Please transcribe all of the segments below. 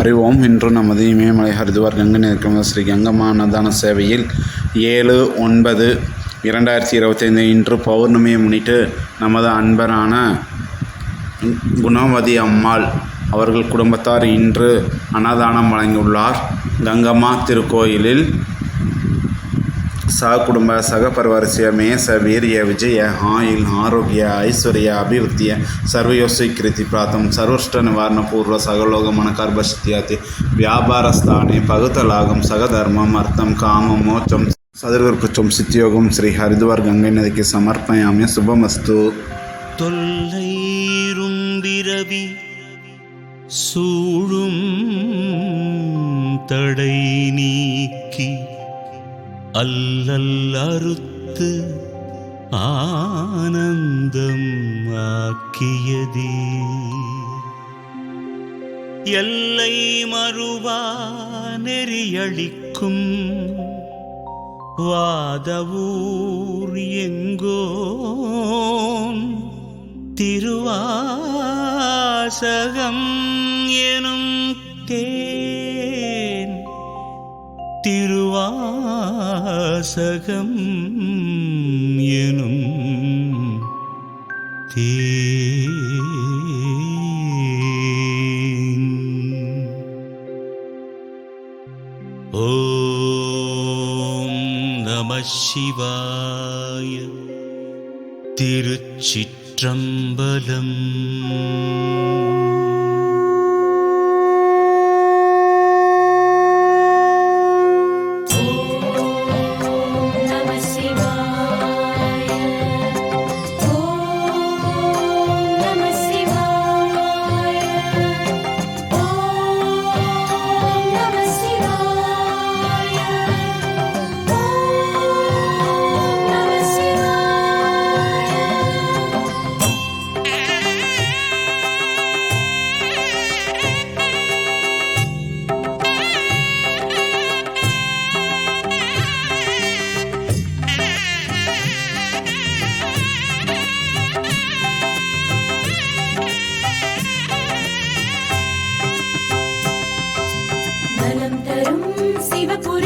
அறிவோம். இன்று நமது இமயமலை ஹரிதுவார் கங்கை நிற்கும் ஸ்ரீ கங்கம்மா அன்னதான சேவையில் ஏழு ஒன்பது இரண்டாயிரத்தி இருபத்தைந்து இன்று பௌர்ணமியை முன்னிட்டு நமது அன்பரான குணவதி அம்மாள் அவர்கள் குடும்பத்தார் இன்று அன்னதானம் வழங்கியுள்ளார். கங்கம்மா திருக்கோயிலில் ಸಹಕುಟುಂಬ ಸಹಪರಿವಾರಸ್ಯ ಮೇಸ ವೀರ್ಯ ವಿಜಯ ಆಯುಲ್ ಆರೋಗ್ಯ ಐಶ್ವರ್ಯ ಅಭಿವೃದ್ಧಿಯ ಸರ್ವಯೋಸ್ವೀಕೃತಿ ಪ್ರಾತಂ ಸರ್ವಷ್ಟ ನಿವಾರಣ ಪೂರ್ವ ಸಗಲೋಗ ಮನಕರ್ಭಶಕ್ತಿಯಾತಿ ವ್ಯಾಪಾರ ಸ್ಥಾನೆ ಪಗುತಲಾಗಂ ಸಗಧರ್ಮಂ ಅರ್ಥಂ ಕಾಮಂ ಮೋಚಂ சதுர்வர்க்குச்சம் சித்தியோகம் ஸ்ரீ ஹரிதுவார் கங்கை நதிக்கு சமர்ப்பயாமி சுபமஸ்து தொல்லைரும் விரவி சூழும் தடை நீக்கி அல்லல் அறுத்து ஆனந்தம் ஆக்கியதே. எல்லை மறுவா நெறியளிக்கும் வாதவூர் எங்கோன் திருவாசகம் எனும் தேன். திரு வாசகம் எனும் தீ ஓம் நம சிவாய திருச்சிற்றம்பலம். நலம் தரும் சிவபுர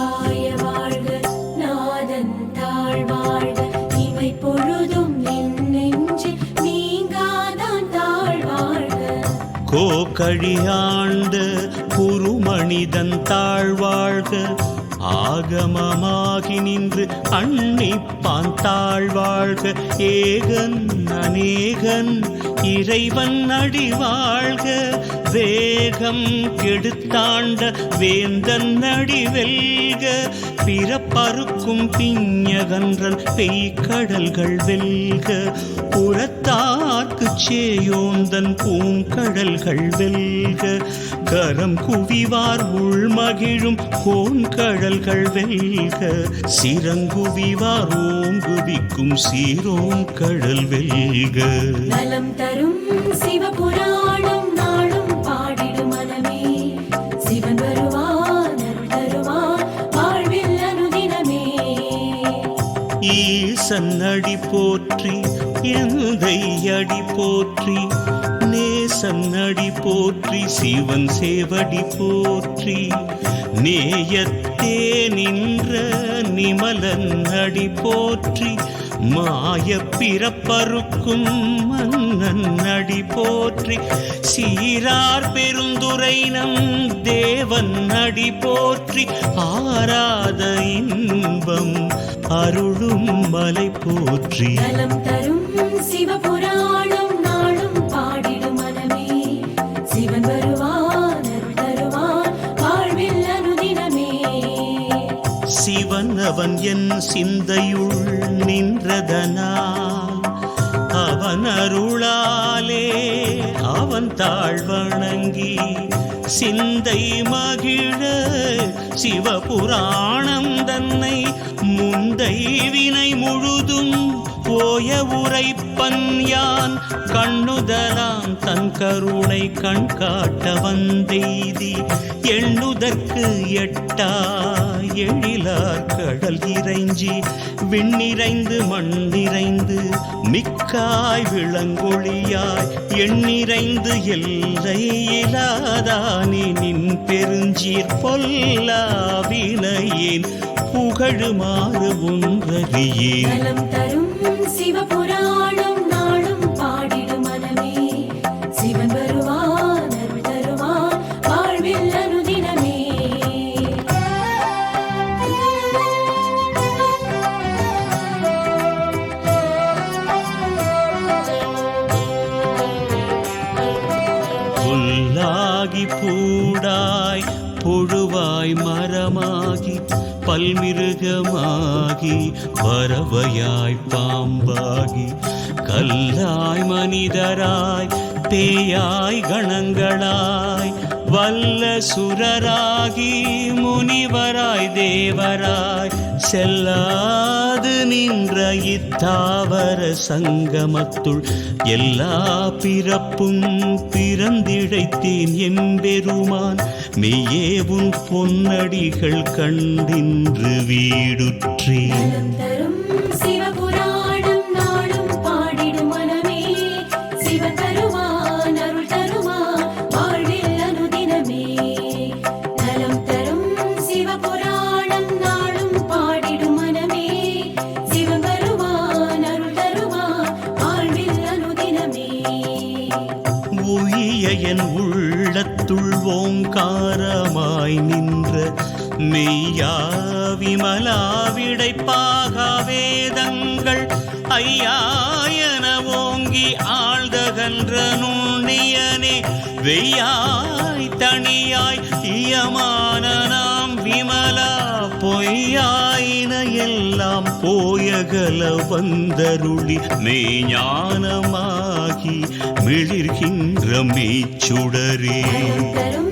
கோகழியாண்ட குருமணிதன் தாழ்வாழ்க. ஆகமமாகி நின்று அன்னிப்பான் தாழ்வாழ்க. ஏகன் அநேகன் இறைவன் அடிவாழ்க. வேகம் கெடுத்தாண்ட வேந்தன் அடிவெல்க. பிறப்பறுக்கும் பிஞ்சகன்றன் பெய்கடல்கள் வெல்க. புறத்தார்க்கு சேயோந்தன் பூங்கடல்கள் வெல்க. கரம் குவிவார் உள்மகிழும் கோன்கடல்கள் வெல்க சிறங்குவிவார் ஓங்குவிக்கும் சீரோம் கடல் வெல்க. நலம் தரும் சிவபுராணம் நாளும் பாடிடு மனமே. சிவன் வருவான் அருள் தருவான் வாழ்வில் அனுதினமே. ஈசன் அடி போற்றி எந்தை அடி போற்றி நேசன் அடி போற்றி சிவன் சேவடி போற்றி. நேயத்தே நின்ற நிமலன் அடி போற்றி மாய பிறப்பறுக்கும் மன்னன் அடி போற்றி சீரார் பெருந்துரை நம் தேவன் அடி போற்றி ஆராத இன்பம் அருளும் மலை போற்றி தரும் சிவன் அவன் என் சிந்தையுள் நின்றதனால் அவன் அருளாலே அவன் தாழ் வணங்கி சிந்தை மகிழ சிவபுராணம் தன்னை முந்தை வினை முழுதும் போய உரைப்பன் யான். கண்ணுதலாம் தன் கருணை கண் காட்ட வந்தெய்தி எண்ணுதற்கு எட்டார். எழிலார் கடல் இறைஞ்சி விண்ணிறைந்து மண்ணிறைந்து மிக்காய் விளங்கொழியாய் எண்ணிறைந்து எல்லை இலாதானே நின் பெருஞ்சீர் பொல்லாவினையேன் புகழுமாறு ஒன்றறியேன் தரும் சிவபுரா புல்லாகி பூடாய் பொழுவாய் மரமாகி பல்மிருகமாகி பறவையாய் பாம்பாகி கல்லாய் மனிதராய் பேயாய் கணங்களாய் வல்ல சுரராகி முனிவராய் தேவராய் செல்லாது நின்ற இத்தாவர சங்கமத்துள் எல்லா பிறப்பும் பிறந்திழைத்தேன் எம்பெருமான். மெய்யே உன் பொன்னடிகள் கண்டின்று வீடுற்றேன். ஓங்காரமாய் நின்ற மெய்யா விமலா விடைப்பாக வேதங்கள் ஐயாயன ஓங்கி ஆழ்தகன்ற நுண்ணியனே வெய்யாய் தனியாய் இயமான நாம் விமலா பொய்யாயின எல்லாம் போயகல வந்தருளி மெய்ஞானமாகி மிளிர்கின்ற மெய்ச்சுடரே. நலம்